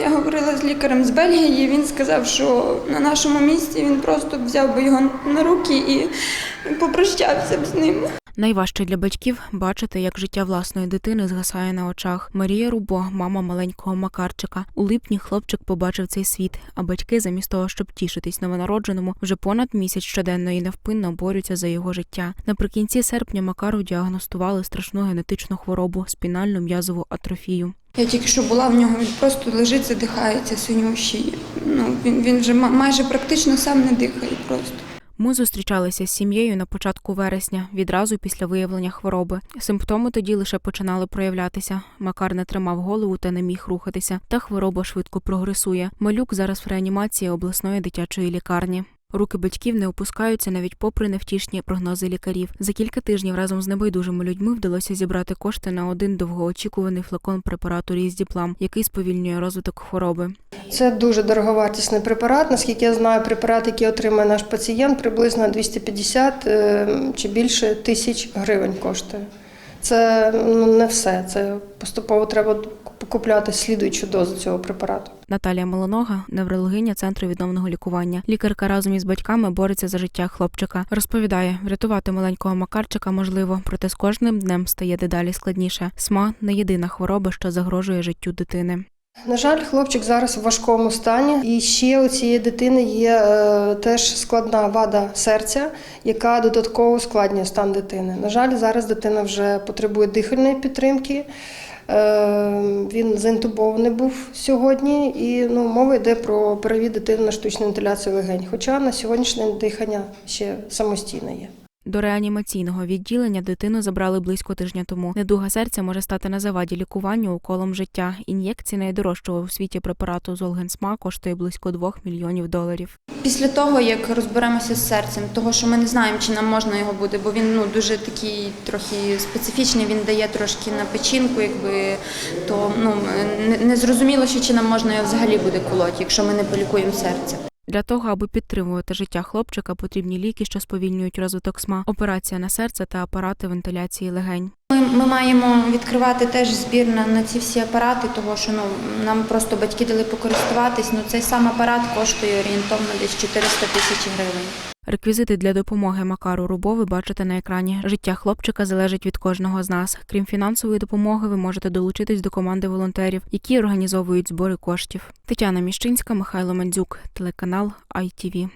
Я говорила з лікарем з Бельгії. Він сказав, що на нашому місці він просто взяв би його на руки і попрощався б з ним. Найважче для батьків бачити, як життя власної дитини згасає на очах. Марія Рубо, мама маленького Макарчика. У липні хлопчик побачив цей світ, а батьки, замість того, щоб тішитись новонародженому, вже понад місяць щоденно і невпинно борються за його життя. Наприкінці серпня Макару діагностували страшну генетичну хворобу спінальну м'язову атрофію. Я тільки що була в нього, він просто лежить, задихається синющий. Ну, він, він вже ма- майже практично сам не дихає просто. Ми зустрічалися з сім'єю на початку вересня, відразу після виявлення хвороби. Симптоми тоді лише починали проявлятися. Макар не тримав голову та не міг рухатися, та хвороба швидко прогресує. Малюк зараз в реанімації обласної дитячої лікарні. Руки батьків не опускаються навіть попри невтішні прогнози лікарів. За кілька тижнів разом з небайдужими людьми вдалося зібрати кошти на один довгоочікуваний флакон препарату Різдіплам, який сповільнює розвиток хвороби. Це дуже дороговартісний препарат. Наскільки я знаю, препарат, який отримає наш пацієнт, приблизно 250 е, чи більше тисяч гривень коштує. Це ну, не все. Це поступово треба купляти слідуючу дозу цього препарату. Наталія Малонога, неврологиня центру відновного лікування. Лікарка разом із батьками бореться за життя хлопчика. Розповідає, врятувати маленького Макарчика можливо, проте з кожним днем стає дедалі складніше. СМА не єдина хвороба, що загрожує життю дитини. На жаль, хлопчик зараз в важкому стані. І ще у цієї дитини є е, теж складна вада серця, яка додатково ускладнює стан дитини. На жаль, зараз дитина вже потребує дихальної підтримки. Е, він заінтубований був сьогодні, і ну, мова йде про перевід дитини на штучну вентиляцію легень. Хоча на сьогоднішнє дихання ще самостійне є. До реанімаційного відділення дитину забрали близько тижня тому. Недуга серця може стати на заваді лікуванню уколом життя. Ін'єкція найдорожчого у світі препарату Золгенсма коштує близько 2 мільйонів доларів. Після того, як розберемося з серцем, того, що ми не знаємо, чи нам можна його буде, бо він ну дуже такий трохи специфічний, він дає трошки на печінку, якби то ну не, не зрозуміло, що чи нам можна його взагалі буде колоти, якщо ми не полікуємо серце. Для того, аби підтримувати життя хлопчика, потрібні ліки, що сповільнюють розвиток СМА, операція на серце та апарати вентиляції легень. Ми, ми маємо відкривати теж збір на, на ці всі апарати, того що ну нам просто батьки дали покористуватись. Ну цей сам апарат коштує орієнтовно десь 400 тисяч гривень. Реквізити для допомоги Макару Рубо ви бачите на екрані. Життя хлопчика залежить від кожного з нас. Крім фінансової допомоги, ви можете долучитись до команди волонтерів, які організовують збори коштів. Тетяна Міщинська, Михайло Мандзюк, телеканал ITV.